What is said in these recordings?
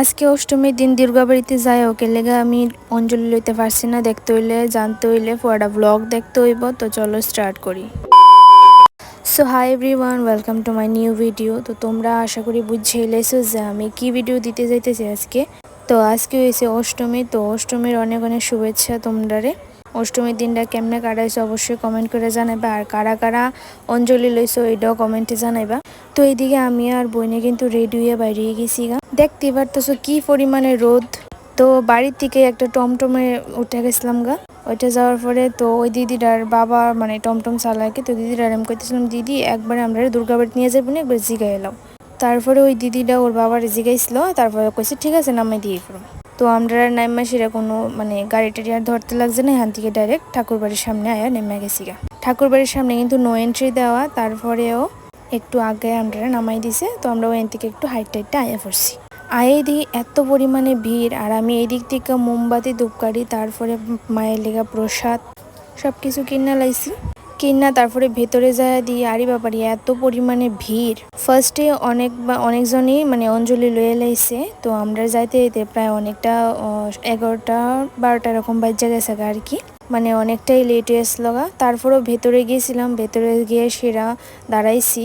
আজকে অষ্টমীর দিন দুর্গাবাড়িতে যাই, ওকে লেগে আমি অঞ্জলি লইতে পারছি না। দেখতে হইলে, জানতে হইলে পুরোটা ব্লগ দেখতে হইব। তো চলো স্টার্ট করি। So hi everyone welcome to my new video তো তোমরা আশা করি বুঝেই এলেছো যে আমি কি ভিডিও দিতে যাইতেছি আজকে। তো আজকে হয়েছে অষ্টমী। তো অষ্টমীর অনেক অনেক শুভেচ্ছা তোমরারে। অষ্টমীর দিনটা কেমনে কাটাইছো অবশ্যই কমেন্ট করে জানাইবা। আর কারা কারা অঞ্জলি লইছো, এটাও কমেন্টে জানাইবা। তো এইদিকে আমি আর বইনে কিন্তু রেডি বাইরে গেছি গা। দেখতে পারতেছো কি পরিমাণে রোদ? তো বাড়ির থেকে একটা টমটমে উঠে গেছিলাম গা। ওইটা যাওয়ার পরে তো ওই দিদিটার বাবা মানে টমটম চালাকে, তো দিদিটার আমি কইতেছিলাম, দিদি, একবারে আমরা দুর্গাবাড়ি নিয়ে যাব না, একবার জিগাই এলাম। তারপরে ওই দিদিটা ওর বাবার জিগাইছিল, তারপরে কইছে, ঠিক আছে, নামাই দিয়ে ফেরো। তো আমরা নাইমা সেরা কোনো মানে গাড়ি টাড়ি আর ধরতে লাগছে না, এখান থেকে ডাইরেক্ট ঠাকুর বাড়ির সামনে আয়া নেমে গেছি গা। ঠাকুর বাড়ির সামনে কিন্তু নো এন্ট্রি দেওয়া, তারপরেও একটু আগে আমরা নামাই দিছে, তো আমরা ওই থেকে একটু হাইট টাইটটা আয়া পড়ছি। আয়ে দিকে এত পরিমাণে ভিড়, আর আমি এই দিক থেকে মোমবাতি, ধূপকাঠি, তারপরে মায়ের লেগা প্রসাদ সব কিছু কিনা লাইছি। কিনা তারপরে ভেতরে যায় দিয়ে, আরে বাবারি, এত পরিমাণে ভিড়। ফার্স্টে অনেক অনেকজনই মানে অঞ্জলি লয়ে লাইছে, তো আমরা যাইতে যেতে প্রায় অনেকটা এগারোটা, বারোটা এরকম বাজ্যা গেছে আর কি। মানে অনেকটাই লেট হয়েছিল গা। তারপরেও ভেতরে গিয়েছিলাম, ভেতরে গিয়ে সেরা দাঁড়াইছি।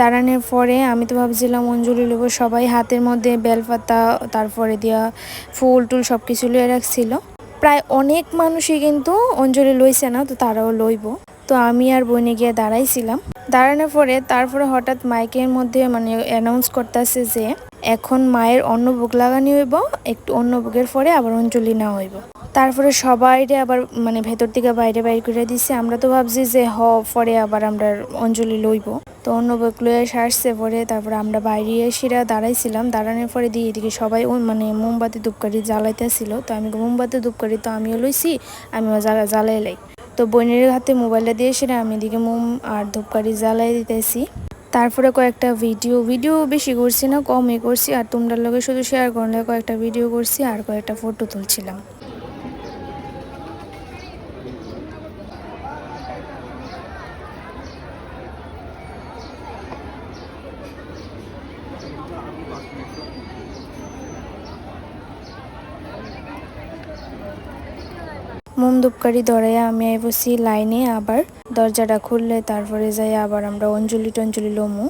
দাঁড়ানোর পরে আমি তো ভাবছিলাম অঞ্জলি লোক সবাই হাতের মধ্যে বেলপাতা, তারপরে দিয়া ফুল টুল সব কিছু লয়ে রাখছিল। প্রায় অনেক মানুষই কিন্তু অঞ্জলি লইছে না, তো তারাও লইব। তো আমি আর বইনে গিয়ে দাঁড়াইছিলাম। দাঁড়ানোর পরে তারপরে হঠাৎ মাইকের মধ্যে মানে অ্যানাউন্স করতেছে যে, এখন মায়ের অন্নভোগ লাগানি হইব, একটু অন্নভোগের পরে আবার অঞ্জলি নেওয়া হইব। তারপরে সবাইরে আবার মানে ভেতর থেকে বাইরে বাইর করে দিছে। আমরা তো ভাবছি যে হ, পরে আবার আমরা অঞ্জলি লইব। তো অন্নভোগ লয়ে সারছে পরে তারপরে আমরা বাইরে এসেরা দাঁড়াইছিলাম। দাঁড়ানোর পরে দিয়ে এদিকে সবাই মানে মোমবাতি ধূপকাঠি জ্বালাইতেছিল। তো আমি মোমবাতি ধূপকাঠি তো আমিও লইছি, আমিও জ্বালা, জ্বালাই লাই। তো বোনের হাতে মোবাইলটা দিয়ে সেটা আমি এদিকে মোম আর ধূপকাঠি জ্বালাই দিতেছি। তারপরে কয়েকটা ভিডিও ভিডিও বেশি করছি না, কমই করছি। আর তোমরা লগে শুধু শেয়ার করলে কয়েকটা ভিডিও করছি আর কয়েকটা ফটো তুলছিলাম। মোম ধূপকাঠি ধরাইয়া আমি আই বসি লাইনে আবার দরজাটা খুললে তারপরে যাই আবার আমরা অঞ্জলি টঞ্জলি লমু।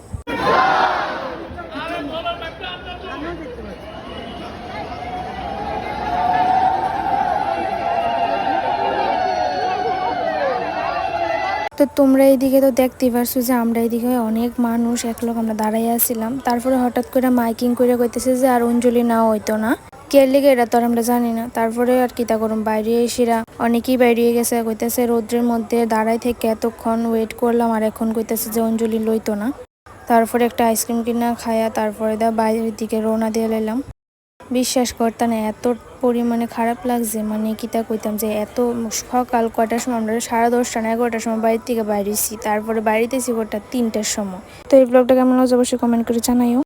তো তোমরা এইদিকে তো দেখতেই পারছ যে আমরা এইদিকে অনেক মানুষ এক লোক আমরা দাঁড়াই আছিলাম তারপরে হঠাৎ করে মাইকিং করে কইতেছে যে আর অঞ্জলি না হইতো না। কে লেগে এটা তো আমরা জানি না। তারপরে আর কি তা করুম, বাইরে এসেরা অনেকেই বাইরে গেছে, কইতেছে রৌদ্রের মধ্যে দাঁড়াই থেকে এতক্ষণ ওয়েট করলাম আর এখন কইতেছে যে অঞ্জলি লইতো না। তারপরে একটা আইসক্রিম কিনা খায়া তারপরে দা বাইরের দিকে রওনা দিয়ে লাইলাম। বিশ্বাস করতাম না, এত পরিমাণে খারাপ লাগছে মানে কিতা কইতাম যে এত সকাল কয়টার সময়, আমরা সাড়ে দশটা না এগারোটার সময় বাড়ির থেকে বাইরেছি, তারপরে বাড়িতেছি ওটা তিনটার সময়। তো এই ব্লগটা কেমন লাগছে অবশ্যই কমেন্ট করে জানাইও।